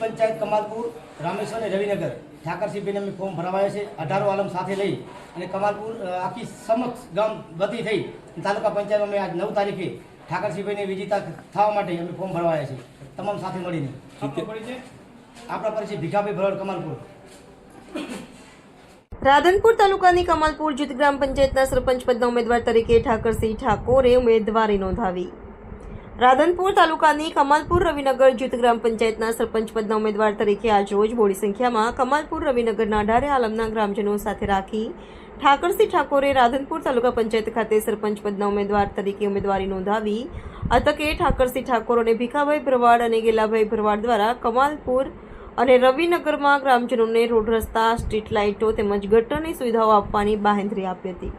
પંચાયત કમાલપુર રામેશ્વર અને રવિનગર. ઠાકરસિંહભાઈને અમે ફોર્મ ભરાવાયા છે અઢારો આલમ સાથે લઈ અને કમાલપુર આખી સમક્ષ ગામ વતી થઈ તાલુકા પંચાયતમાં અમે આજ નવ તારીખે ઠાકરસિંહભાઈને વિજેતા થવા માટે અમે ફોર્મ ભરવાયા છે તમામ સાથે મળીને. આપણા પરિચય ભીખાભાઈ ભરવાડ કમાલપુર. રાધનપુર તાલુકાની કમાલપુર જૂથ ગ્રામ પંચાયતના સરપંચ પદના ઉમેદવાર તરીકે ઠાકરસિંહ ઠાકોરે ઉમેદવારી નોંધાવી. રાધનપુર તાલુકાની કમાલપુર રવિનગર જૂથ ગ્રામ પંચાયતના સરપંચ પદના ઉમેદવાર તરીકે આજરોજ મોડી સંખ્યામાં કમાલપુર રવિનગરના અઢારે આલમના ગ્રામજનો સાથે રાખી ઠાકરસિંહ ઠાકોરે રાધનપુર તાલુકા પંચાયત ખાતે સરપંચ પદના ઉમેદવાર તરીકે ઉમેદવારી નોંધાવી આ તકે ઠાકરસિંહ ઠાકોર અને ભીખાભાઈ ભરવાડ અને ગેલાભાઈ ભરવાડ દ્વારા કમાલપુર અને રવિનગરમાં ગ્રામજનોને રોડ રસ્તા, સ્ટ્રીટ લાઇટો તેમજ ગટરની સુવિધાઓ આપવાની બાહેંધરી આપી હતી.